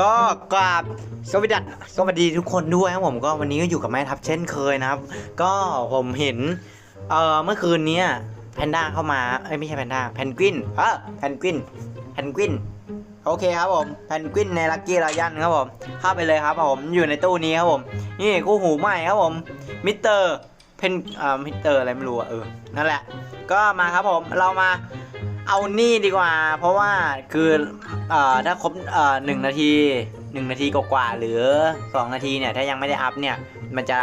ก็กราบสวัสดีสวัสดีทุกคนด้วยครับผมก็วันนี้ก็อยู่กับแม่ทัพเช่นเคยนะครับ ก็ผมเห็นเอ่อเมื่อคืนเนี้แพนด้าเข้ามาเอ้ยไม่ใช่แพนด้าแพนกวินเออแพนกวินแพนกวินโอเคครับผมแพนกวินในลักกี้รอยันครับผมเข้าไปเลยครับผมอยู่ในตู้นี้ครับผมนี่คู่หูใหม่ครับผมมิสเตอร์เพนอ่ามิสเตอร์อะไรไม่รู้อะเออนั่นแหละ ก็มาครับผมเรามา เอานี่ดีกว่า เพราะว่าคือเอ่อถ้าครบเอ่อหนึ่งนาทีหนึ่งนาทีกว่าหรือสองนาทีเนี่ยถ้ายังไม่ได้อัพเนี่ยมันจะ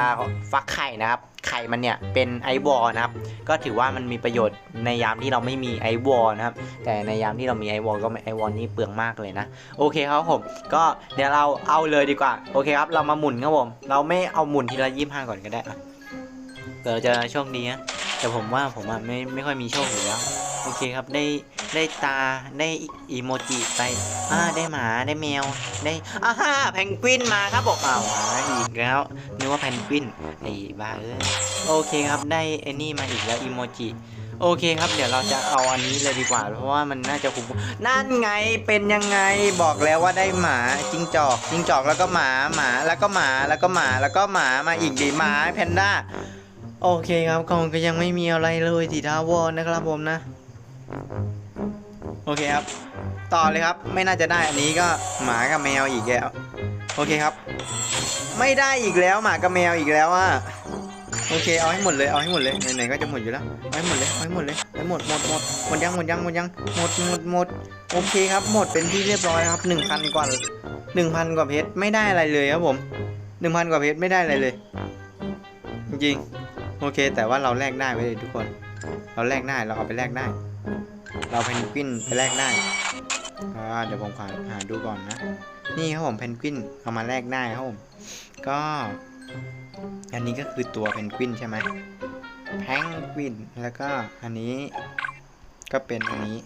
ฟักไข่นะครับ ไข่มันเนี่ยเป็นไอวอลนะครับ ก็ถือว่ามันมีประโยชน์ในยามที่เราไม่มีไอวอลนะครับ แต่ในยามที่เรามีไอวอลก็ไอวอลนี่เปลืองมากเลยนะโอเคครับผม ก็เดี๋ยวเราเอาเลยดีกว่าโอเคครับ เรามาหมุนครับผม เราไม่เอาหมุนทีละยี่ห้าก่อนก็ได้อะเดี๋ยวจะโชคดีนะแต่ผมว่าผมอะไม่ไม่ค่อยมีโชคอยู่แล้ว โอเคครับได้ได้ตาได้อีโมจิไปอ่าได้หมาได้แมวได้อ่าฮ่าแพนกวินมาครับบอกอ้าวมาอีกแล้วนึกว่าแพนกวินไอ้บ้าเอ้ยโอเคครับได้ไอ้นี่มาอีกแล้วอีโมจิโอเคครับ เดี๋ยวเราจะเอาอันนี้เลยดีกว่า เพราะว่ามันน่าจะคุ้มนั่นไงเป็นยังไงบอกแล้วว่าได้หมาจิงจอกจิงจอกแล้วก็หมาหมาแล้วก็หมาแล้วก็หมาแล้วก็หมามาอีกดีหมาแพนด้าโอเคครับกองก็ยังไม่มีอะไรเลยทีทาวอนนะครับผมนะ โอเคครับ ต่อเลยครับ ไม่น่าจะได้อันนี้ก็หมากับแมวอีกแล้ว โอเคครับ ไม่ได้อีกแล้วหมากับแมวอีกแล้วอะโอเคเอาให้หมดเลยเอาให้หมดเลยไหนๆก็จะหมดอยู่แล้วเอาให้หมดเลยเอาให้หมดเลยเอาให้หมดหมดหมดหมดยังหมดยังหมดยังหมดหมดหมดโอเคครับ หมดเป็นที่เรียบร้อยครับหนึ่งพันกว่าหนึ่งพันกว่าเพชรไม่ได้อะไรเลยครับผมหนึ่งพันกว่าเพชรไม่ได้อะไรเลย จริงๆโอเค แต่ว่าเราแลกได้ไว้เลยทุกคน เราแลกได้เราเอาไปแลกได้ เราเพนกวินไปแลกได้เดี๋ยวผมขอหาดูก่อนนะ นี่ครับผมเพนกวินเอามาแลกได้ครับผมก็ อันนี้ก็คือตัวเพนกวินใช่ไหมแพงกวินแล้วก็อันนี้ก็เป็นอันนี้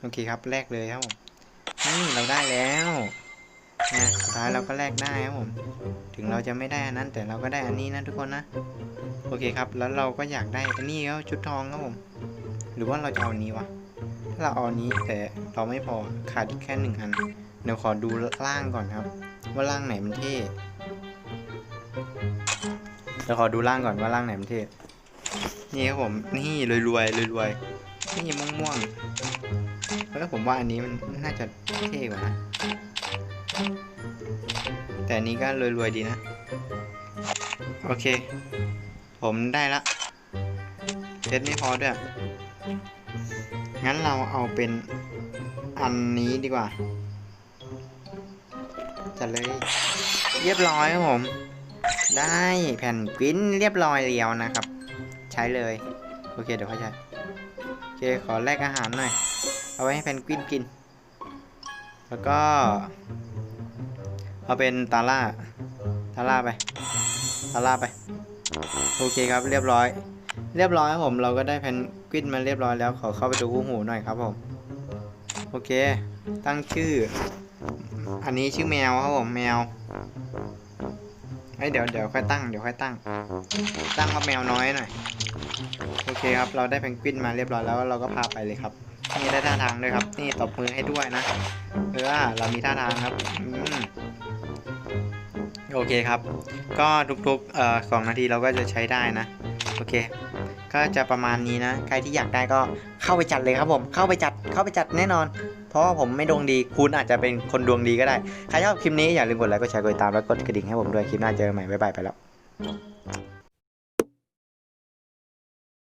โอเคครับแลกเลยครับผมนี่เราได้แล้ว นะสุดท้ายเราก็แลกได้ครับผม ถึงเราจะไม่ได้อันนั้นแต่เราก็ได้อันนี้นะทุกคนนะ โอเคครับ แล้วเราก็อยากได้อันนี้แล้วชุดทองครับผม หรือว่าเราจะเอาอันนี้วะ ถ้าเราเอาอันนี้แต่เราไม่พอขาดอีกแค่หนึ่งอัน เดี๋ยวขอดูล่างก่อนครับ ว่าล่างไหนมันเท่เดี๋ยวขอดูล่างก่อนว่าล่างไหนมันเท่ นี่ครับผม นี่รวยรวยรวยรวยๆนี่ม่วงม่วงๆแล้วผมว่าอันนี้มันน่าจะเท่กว่านะ แต่นี้ก็รวยๆดีนะ โอเค ผมได้ละเพชรไม่พอด้วย งั้นเราเอาเป็นอันนี้ดีกว่า จัดเลย เรียบร้อยครับผม ได้แผ่นกิ้นเรียบร้อยเรียวนะครับ ใช้เลย โอเคเดี๋ยวค่อใช้โอเคขอแลกอาหารหน่อย เอาไว้ให้แผ่นกินกิน แล้วก็ เอาเป็นตาล่าตาล่าไปตาล่าไปโอเคครับเรียบร้อย เรียบร้อยครับผมเราก็ได้แพนกวินมาเรียบร้อยแล้วขอเข้าไปดูคู่หูหน่อยครับผมโอเค ตั้งชื่อ อันนี้ชื่อแมวครับผมแมวเอ้เดี๋ยวเดี๋ยวค่อยตั้งเดี๋ยวค่อยตั้ง ตั้งว่าแมวน้อยหน่อยโอเคครับเราได้แพนกวินมาเรียบร้อยแล้วเราก็พาไปเลยครับนี่ได้ท่าทางด้วยครับ นี่ตบมือให้ด้วยนะเออเรามีท่าทางครับอืม โอเคครับ ก็ทุกๆเอ่อสองนาทีเราก็จะใช้ได้นะ โอเค ก็จะประมาณนี้นะ ใครที่อยากได้ก็เข้าไปจัดเลยครับผม เข้าไปจัด เข้าไปจัดแน่นอน เพราะว่าผมไม่ดวงดี คุณอาจจะเป็นคนดวงดีก็ได้ ใครชอบคลิปนี้อย่าลืมกดไลค์ กดแชร์ กดติดตาม แล้วกดกระดิ่งให้ผมด้วย คลิปหน้าเจอกันใหม่ บ๊ายบายไปแล้ว